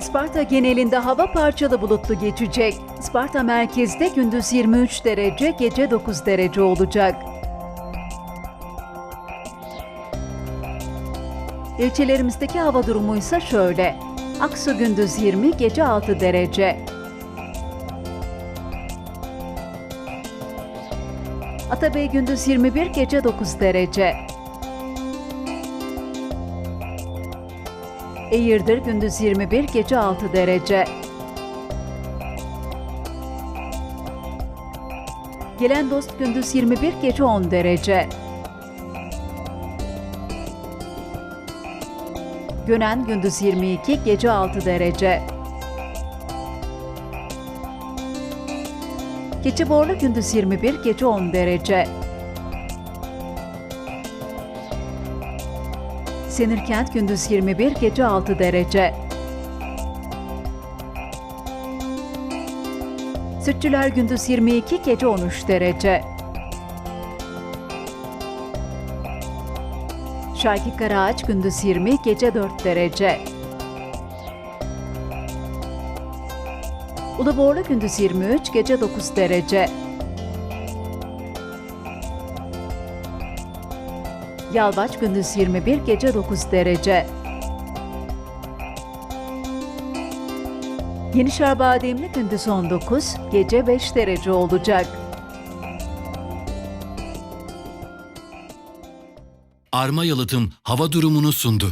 Isparta genelinde hava parçalı bulutlu geçecek. Isparta merkezde gündüz 23 derece, gece 9 derece olacak. İlçelerimizdeki hava durumu ise şöyle. Aksu gündüz 20, gece 6 derece. Atabey gündüz 21, gece 9 derece. Eğirdir gündüz 21, gece 6 derece. Gelen dost gündüz 21, gece 10 derece. Gönen gündüz 22, gece 6 derece. Keçiborlu gündüz 21, gece 10 derece. Senirkent gündüz 21, gece 6 derece. Sütçüler gündüz 22, gece 13 derece. Şarkı Karaağaç gündüz 20, gece 4 derece. Uluborlu gündüz 23, gece 9 derece. Yalvaç gündüz 21, gece 9 derece. Yenişehir Bademli gündüz 19, gece 5 derece olacak. Arma Yalıtım hava durumunu sundu.